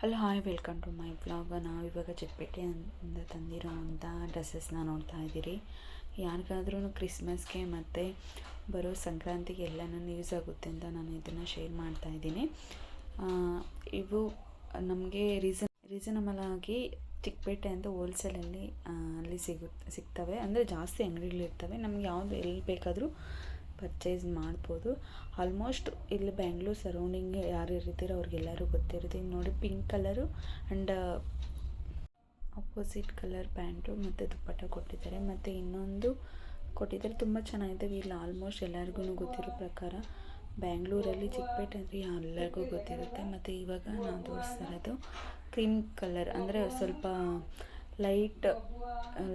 Hello hi welcome to my blog ನಾವು ಇವಾಗ ಚಿಕ್ಕಪೇಟೆಯಿಂದ ತಂದಿರೋವಂಥ ಡ್ರೆಸ್ಸಸ್ನ ನೋಡ್ತಾ ಇದ್ದೀರಿ. ಯಾರಿಗಾದ್ರೂ ಕ್ರಿಸ್ಮಸ್ಗೆ ಮತ್ತು ಬರೋ ಸಂಕ್ರಾಂತಿಗೆ ಎಲ್ಲನೂ ಯೂಸ್ ಆಗುತ್ತೆ ಅಂತ ನಾನು ಇದನ್ನು ಶೇರ್ ಮಾಡ್ತಾ ಇದ್ದೀನಿ. ಇವು ನಮಗೆ ರೀಸನ್ ರೀಸನಬಲ್ ಆಗಿ ಚಿಕ್ಕಪೇಟೆ ಅಂತ ಹೋಲ್ಸೇಲಲ್ಲಿ ಅಲ್ಲಿ ಸಿಗುತ್ತೆ ಸಿಗ್ತವೆ. ಅಂದರೆ ಜಾಸ್ತಿ ಅಂಗಡಿಗಳಿರ್ತವೆ. ನಮ್ಗೆ ಯಾವುದು ಎಲ್ಲಿ ಬೇಕಾದರೂ ಪರ್ಚೇಸ್ ಮಾಡ್ಬೋದು. ಆಲ್ಮೋಸ್ಟ್ ಇಲ್ಲಿ ಬ್ಯಾಂಗ್ಳೂರ್ ಸರೌಂಡಿಂಗ್ ಯಾರು ಇರ್ತೀರೋ ಅವ್ರಿಗೆಲ್ಲರೂ ಗೊತ್ತಿರುತ್ತೆ. ಇಲ್ಲಿ ನೋಡಿ pink colour and opposite colour pant ಮತ್ತು ದುಪ್ಪಟ್ಟ ಕೊಟ್ಟಿದ್ದಾರೆ. ಮತ್ತು ಇನ್ನೊಂದು ಕೊಟ್ಟಿದ್ದಾರೆ. ತುಂಬ ಚೆನ್ನಾಗಿದೆ. ಇಲ್ಲಿ ಆಲ್ಮೋಸ್ಟ್ ಎಲ್ಲರಿಗೂ ಗೊತ್ತಿರೋ ಪ್ರಕಾರ ಬ್ಯಾಂಗ್ಳೂರಲ್ಲಿ ಚಿಕ್ಕಪೇಟೆ ಅಂದರೆ ಎಲ್ಲರಿಗೂ ಗೊತ್ತಿರುತ್ತೆ. ಮತ್ತು ಇವಾಗ ನಾನು ತೋರಿಸ್ತಾ ಇರೋದು ಕ್ರೀಮ್ ಕಲರ್ ಅಂದರೆ ಸ್ವಲ್ಪ ಲೈಟ್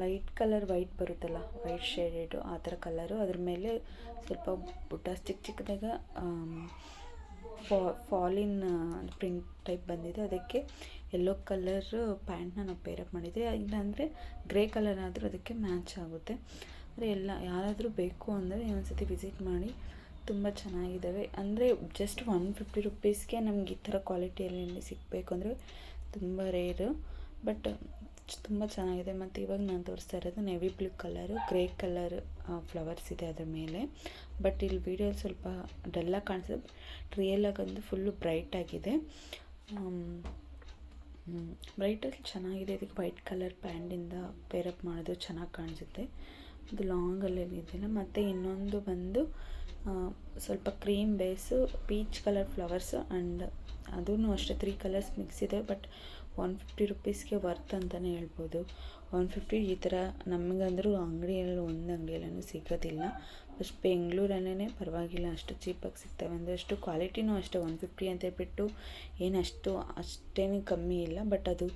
ಲೈಟ್ ಕಲರ್ ವೈಟ್ ಬರುತ್ತಲ್ಲ ವೈಟ್ ಶೇಡೆಡು ಆ ಥರ ಕಲರು ಅದ್ರ ಮೇಲೆ ಸ್ವಲ್ಪ ಬುಟ್ಟ ಚಿಕ್ಕ ಚಿಕ್ಕದಾಗ ಫಾಲಿನ್ ಪ್ರಿಂಟ್ ಟೈಪ್ ಬಂದಿದೆ. ಅದಕ್ಕೆ ಯೆಲ್ಲೋ ಕಲರ್ ಪ್ಯಾಂಟ್ನ ನಾವು ಪೇರಪ್ ಮಾಡಿದ್ವಿ ಇಲ್ಲಾಂದರೆ ಗ್ರೇ ಕಲರ್ ಆದರೂ ಅದಕ್ಕೆ ಮ್ಯಾಚ್ ಆಗುತ್ತೆ. ಅಂದರೆ ಎಲ್ಲ, ಯಾರಾದರೂ ಬೇಕು ಅಂದರೆ ಒಂದ್ಸತಿ ವಿಸಿಟ್ ಮಾಡಿ, ತುಂಬ ಚೆನ್ನಾಗಿದ್ದಾವೆ ಅಂದರೆ ಜಸ್ಟ್ ಒನ್ ಫಿಫ್ಟಿ ರುಪೀಸ್ಗೆ ನಮ್ಗೆ ಈ ಥರ ಕ್ವಾಲಿಟಿಯಲ್ಲಿ ಸಿಗಬೇಕು ಅಂದರೆ ತುಂಬ ರೇರು ಬಟ್ ತುಂಬ ಚೆನ್ನಾಗಿದೆ. ಮತ್ತು ಇವಾಗ ನಾನು ತೋರಿಸ್ತಾ ಇರೋದು navy blue colour grey colour flowers ಇದೆ ಅದರ ಮೇಲೆ. ಬಟ್ ಇಲ್ಲಿ ವೀಡಿಯೋಲಿ ಸ್ವಲ್ಪ ಡಲ್ಲಾಗಿ ಕಾಣಿಸುತ್ತೆ ರಿಯಲಾಗಂದು ಫುಲ್ಲು ಬ್ರೈಟ್ ಆಗಿದೆ. ಬ್ರೈಟಲ್ಲಿ ಚೆನ್ನಾಗಿದೆ. ಇದಕ್ಕೆ ವೈಟ್ ಕಲರ್ ಪ್ಯಾಂಟಿಂದ ಪೇರಪ್ ಮಾಡಿದ್ರೆ ಚೆನ್ನಾಗಿ ಕಾಣಿಸುತ್ತೆ. ಅದು ಲಾಂಗಲ್ಲಿ ಇದೆಯಲ್ಲ ಮತ್ತು ಇನ್ನೊಂದು ಬಂದು ಸ್ವಲ್ಪ cream base peach colour flowers and ಅದೂ ಅಷ್ಟೇ ತ್ರೀ ಕಲರ್ಸ್ ಮಿಕ್ಸ್ ಇದೆ ಬಟ್ ಒನ್ ಫಿಫ್ಟಿ ರುಪೀಸ್ಗೆ ವರ್ತ್ ಅಂತಲೇ ಹೇಳ್ಬೋದು. ಒನ್ ಫಿಫ್ಟಿ ಈ ಥರ ನಮಗಂದರೂ ಅಂಗಡಿಯಲ್ಲಿ ಒಂದು ಅಂಗಡಿಯಲ್ಲೂ ಸಿಗೋದಿಲ್ಲ. ಫಸ್ಟ್ ಬೆಂಗಳೂರಲ್ಲೇ ಪರವಾಗಿಲ್ಲ, ಅಷ್ಟು ಚೀಪಾಗಿ ಸಿಗ್ತವೆ. ಅಂದರೆ ಅಷ್ಟು ಕ್ವಾಲಿಟಿನೂ ಅಷ್ಟೇ ಒನ್ ಫಿಫ್ಟಿ ಅಂತ ಹೇಳ್ಬಿಟ್ಟು ಏನು ಅಷ್ಟು, ಅಷ್ಟೇನು ಕಮ್ಮಿ ಇಲ್ಲ ಬಟ್ ಅದು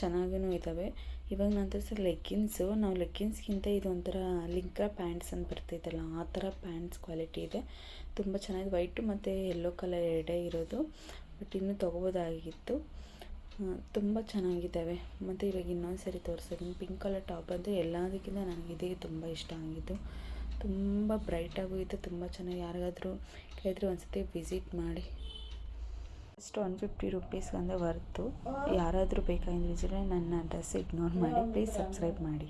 ಚೆನ್ನಾಗೂ ಇದ್ದಾವೆ ಇವಾಗ ನಂತರ ಸರ್ ಲೆಗ್ಗಿನ್ಸು ನಾವು ಲೆಗ್ಗಿನ್ಸ್ಗಿಂತ ಇದೊಂಥರ ಲಿಂಕ್ರಾ ಪ್ಯಾಂಟ್ಸ್ ಅಂತ ಬರ್ತೈತಲ್ಲ ಆ ಥರ ಪ್ಯಾಂಟ್ಸ್ ಕ್ವಾಲಿಟಿ ಇದೆ. ತುಂಬ ಚೆನ್ನಾಗಿದೆ ವೈಟು ಮತ್ತು ಯೆಲ್ಲೋ ಕಲರ್ ಎರಡೇ ಇರೋದು. ಬಟ್ ಇನ್ನೂ ತೊಗೋಬೋದಾಗಿತ್ತು. ತುಂಬ ಚೆನ್ನಾಗಿದ್ದಾವೆ. ಮತ್ತು ಇವಾಗ ಇನ್ನೊಂದು ಸರಿ ತೋರಿಸ್ತೀನಿ ಪಿಂಕ್ ಕಲರ್ ಟಾಪ್ ಅಂತೂ ಎಲ್ಲದಕ್ಕಿಂತ ನನಗೆ ಇದೇ ತುಂಬ ಇಷ್ಟ ಆಗಿದ್ದು. ತುಂಬ ಬ್ರೈಟಾಗೂ ಇತ್ತು. ತುಂಬ ಚೆನ್ನಾಗಿ ಯಾರಿಗಾದರೂ ಕೇಳಿದ್ರೆ ಒಂದು ಸತಿ ವಿಸಿಟ್ ಮಾಡಿ. ಫಸ್ಟ್ ಒನ್ ಫಿಫ್ಟಿ ರುಪೀಸ್ ಅಂದರೆ ವರ್ತು ಯಾರಾದರೂ ಬೇಕಾಗಿದ್ದರೆ ನನ್ನ ಅಡ್ರೆಸ್ ಇಗ್ನೋರ್ ಮಾಡಿ. ಪ್ಲೀಸ್ ಸಬ್ಸ್ಕ್ರೈಬ್ ಮಾಡಿ.